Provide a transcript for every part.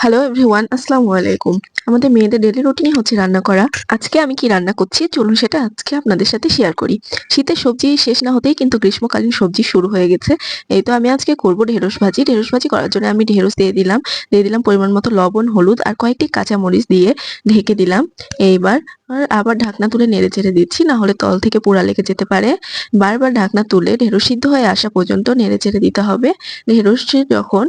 Hello everyone আসসালামু আলাইকুম। আমাদের মেয়েদের ডেলি রুটিনই হচ্ছে রান্না করা। আজকে আমি কি রান্না করছি? চলুন সেটা আজকে আপনাদের সাথে শেয়ার করি। শীতের সবজি শেষ না হতেই কিন্তু গ্রীষ্মকালীন সবজি শুরু হয়ে গেছে। এই তো আমি আজকে করব ঢেঁড়স ভাজি। ঢেঁড়স ভাজি করার জন্য আমি ঢেঁড়স দিয়ে দিলাম। দিয়ে দিলাম পরিমাণ মতো লবণ, হলুদ আর কয়েকটি কাঁচামরিচ দিয়ে ঢেকে দিলাম। এইবার আবার ঢাকনা তুলে নেড়ে চেড়ে দিচ্ছি না হলে তল থেকে পোড়া লেগে যেতে পারে। বারবার ঢাকনা তুলে ঢেঁড়স সিদ্ধ হয়ে আসা পর্যন্ত নেড়ে চেড়ে দিতে হবে। ঢেঁড়স যখন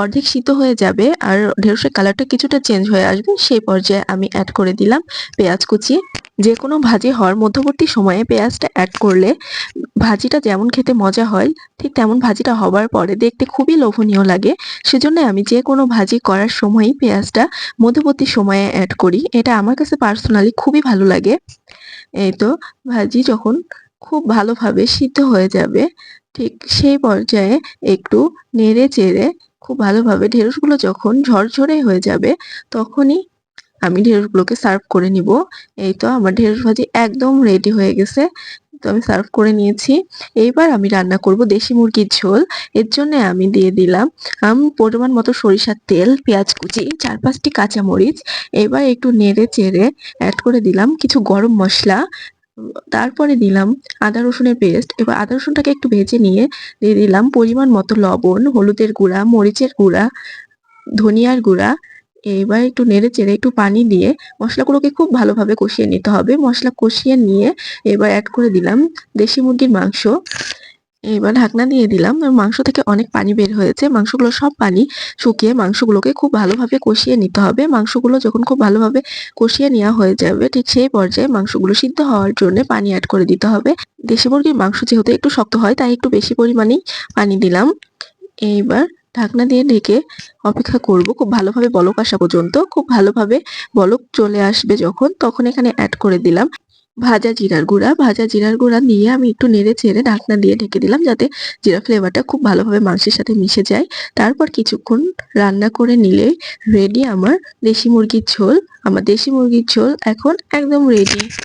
অর্ধেক সিদ্ধ হয়ে যাবে আর ঢেঁড়সের কালারটা কিছুটা চেঞ্জ হয়ে আসবে, সেই পর্যায়ে আমি অ্যাড করে দিলাম পেঁয়াজ কুচি। যে কোনো ভাজি হওয়ার মধ্যবর্তী সময়ে পেঁয়াজটা অ্যাড করলে ভাজিটা যেমন খেতে মজা হয়, ঠিক তেমন ভাজিটা হবার পরে দেখতে খুবই লোভনীয় লাগে। সেজন্য আমি যে কোনো ভাজি করার সময়ই পেঁয়াজটা মধ্যবর্তী সময়ে অ্যাড করি। এটা আমার কাছে পার্সোনালি খুবই ভালো লাগে। এই তো ভাজি যখন খুব ভালোভাবে সিদ্ধ হয়ে যাবে, ঠিক সেই পর্যায়ে একটু নেড়ে চেড়ে খুব ভালোভাবে ঢেঁড়সগুলো যখন ঝরঝরে হয়ে যাবে, তখনই আমি ঢেঁড়সগুলোকে সার্ভ করে নিব। এই তো আমার ঢেঁড়স ভাজি একদম রেডি হয়ে গেছে। তো আমি সার্ভ করে নিয়েছি। এইবার আমি রান্না করব দেশি মুরগির ঝোল। এর জন্য আমি দিয়ে দিলাম পরিমাণ মতো সরিষার তেল, পেঁয়াজ কুচি, চার পাঁচটি কাঁচামরিচ। এবার একটু নেড়ে চেড়ে অ্যাড করে দিলাম কিছু গরম মশলা। তারপরে দিলাম আদা রসুনের পেস্ট এবার আদা রসুনটাকে একটু ভেজে নিয়ে দিয়ে দিলাম পরিমাণ মতো লবণ, হলুদের গুঁড়া, মরিচের গুঁড়া, ধনিয়ার গুঁড়া। এবার একটু নেড়ে চেড়ে একটু পানি দিয়ে মশলাগুলোকে খুব ভালোভাবে কষিয়ে নিতে হবে। মশলা কষিয়ে নিয়ে এবার অ্যাড করে দিলাম দেশি মুরগির মাংস। এবার ঢাকনা দিয়ে দিলাম। মাংস থেকে অনেক পানি বের হয়েছে। মাংসগুলো সব পানি শুকিয়ে মাংসগুলোকে খুব ভালোভাবে কষিয়ে নিতে হবে। মাংসগুলো যখন খুব ভালোভাবে কষিয়ে নেওয়া হয়ে যাবে, ঠিক সেই পর্যায়ে মাংসগুলো সিদ্ধ হওয়ার জন্য পানি অ্যাড করে দিতে হবে। দেশি মুরগির মাংস যেহেতু একটু শক্ত হয়, তাই একটু বেশি পরিমাণেই পানি দিলাম। এইবার ঢাকনা দিয়ে ঢেকে অপেক্ষা করব। খুব ভালোভাবে বলক আসা পর্যন্ত, খুব ভালোভাবে বলক চলে আসবে যখন, তখন এখানে অ্যাড করে দিলাম ভাজা জিরার গুঁড়া। ভাজা জিরার গুঁড়া দিয়ে আমি একটু নেড়ে চেড়ে ঢাকনা দিয়ে ঢেকে দিলাম যাতে জিরা ফ্লেভারটা খুব ভালোভাবে মাংসের সাথে মিশে যায়। তারপর কিছুক্ষণ রান্না করে নিলে রেডি আমার দেশি মুরগির ঝোল। আমার দেশি মুরগির ঝোল এখন একদম রেডি